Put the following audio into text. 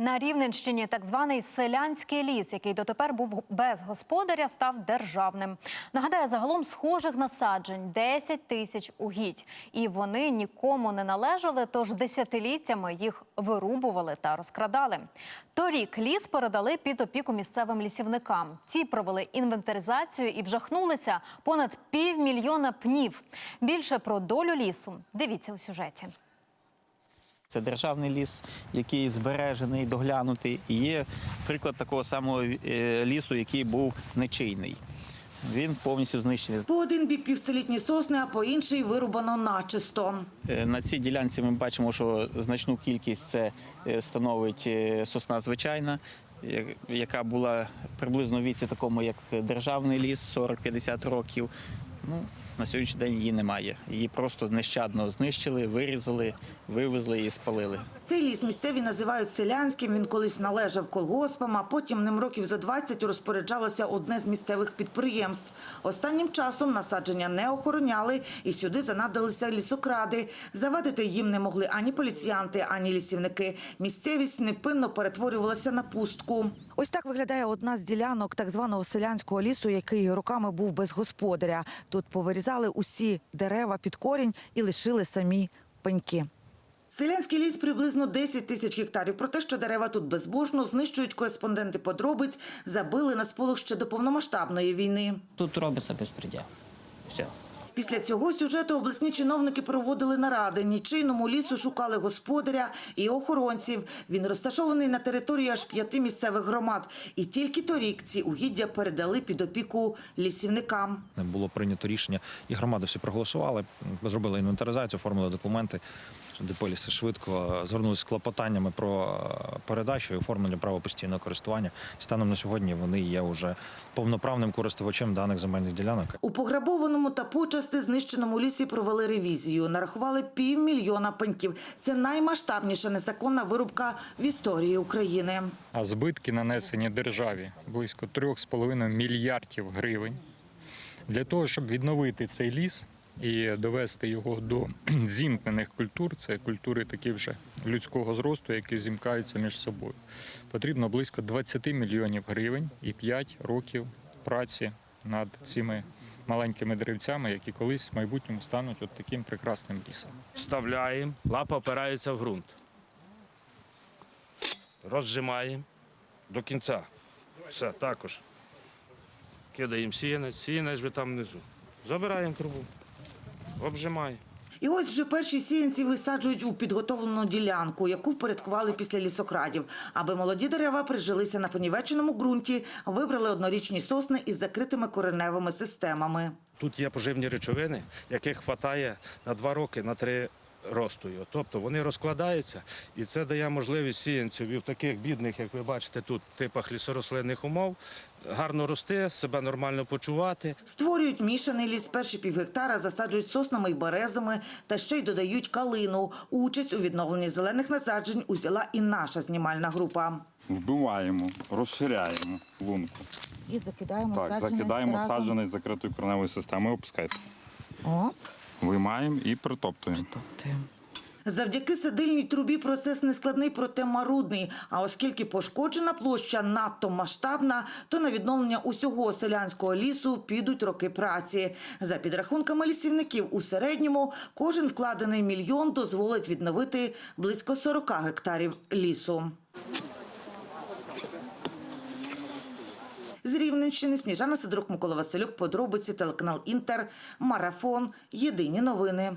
На Рівненщині так званий селянський ліс, який дотепер був без господаря, став державним. Нагадаю, загалом схожих насаджень 10 тисяч угідь. І вони нікому не належали, тож десятиліттями їх вирубували та розкрадали. Торік ліс передали під опіку місцевим лісівникам. Ті провели інвентаризацію і вжахнулися понад півмільйона пнів. Більше про долю лісу дивіться у сюжеті. Це державний ліс, який збережений, доглянутий. І є приклад такого самого е, лісу, який був нечийний. Він повністю знищений. По один бік півстолітні сосни, а по інший вирубано начисто. Е, На цій ділянці ми бачимо, що значну кількість це е, становить сосна звичайна, яка була приблизно в віці такому, як державний ліс, 40-50 років. Ну, на сьогоднішній день її немає. Її просто нещадно знищили, вирізали, вивезли і спалили. Цей ліс місцеві називають селянським. Він колись належав колгоспам, а потім ним років за 20 розпоряджалося одне з місцевих підприємств. Останнім часом насадження не охороняли і сюди занадалися лісокради. Завадити їм не могли ані поліціянти, ані лісівники. Місцевість непинно перетворювалася на пустку. Ось так виглядає одна з ділянок так званого селянського лісу, який роками був без господаря. Тут повирізали усі дерева під корінь і лишили самі пеньки. Селянський ліс приблизно 10 тисяч гектарів. Про те, що дерева тут безбожно знищують кореспонденти подробиць, забили на сполох ще до повномасштабної війни. Тут робиться безпреділ. Все. Після цього сюжету обласні чиновники проводили наради. Нічийному лісу шукали господаря і охоронців. Він розташований на території аж п'яти місцевих громад. І тільки торік ці угіддя передали під опіку лісівникам. було прийнято рішення, і громади всі проголосували, зробили інвентаризацію, оформили документи. Деполіси швидко звернулися з клопотаннями про е, передачу і оформлення права постійного користування. Станом на сьогодні вони є вже повноправним користувачем даних земельних ділянок. У пограбованому та почасти знищеному лісі провели ревізію. Нарахували півмільйона пеньків. Це наймасштабніша незаконна вирубка в історії України. а збитки нанесені державі близько 3,5 мільярдів гривень. Для того, щоб відновити цей ліс і довести його до зімкнених культур, це культури такі вже людського зросту, які зімкаються між собою, потрібно близько 20 мільйонів гривень і 5 років праці над цими маленькими деревцями, які колись в майбутньому стануть от таким прекрасним лісом. вставляємо, лапа опирається в ґрунт. Розжимаємо до кінця. Все, також. Кидаємо сіянець, сіянець ви там внизу. Забираємо трубу, обжимаємо. І ось вже перші сіянці висаджують у підготовлену ділянку, яку впорядкували після лісокрадів. Аби молоді дерева прижилися на понівеченому ґрунті, вибрали однорічні сосни із закритими кореневими системами. Тут є поживні речовини, яких вистачає на два роки, на три росту. його. Тобто вони розкладаються, і це дає можливість сіянцю в таких бідних, як ви бачите, тут типах лісорослинних умов, гарно рости, себе нормально почувати. Створюють мішаний ліс, перші півгектара засаджують соснами й березами та ще й додають калину. Участь у відновленні зелених насаджень узяла і наша знімальна група. Вбиваємо, розширяємо лунку. І закидаємо Так, закидаємо саджаний з закритою кореневою системою, опускайте. О, Виймаємо і притоптуємо. Завдяки сидильній трубі процес не складний, проте марудний. А оскільки пошкоджена площа надто масштабна, то на відновлення усього селянського лісу підуть роки праці. За підрахунками лісівників, у середньому кожен вкладений мільйон дозволить відновити близько 40 гектарів лісу. З Рівненщини. Сніжана Сидорук, Микола Василюк, подробиці, телеканал Інтер, Марафон, Єдині новини.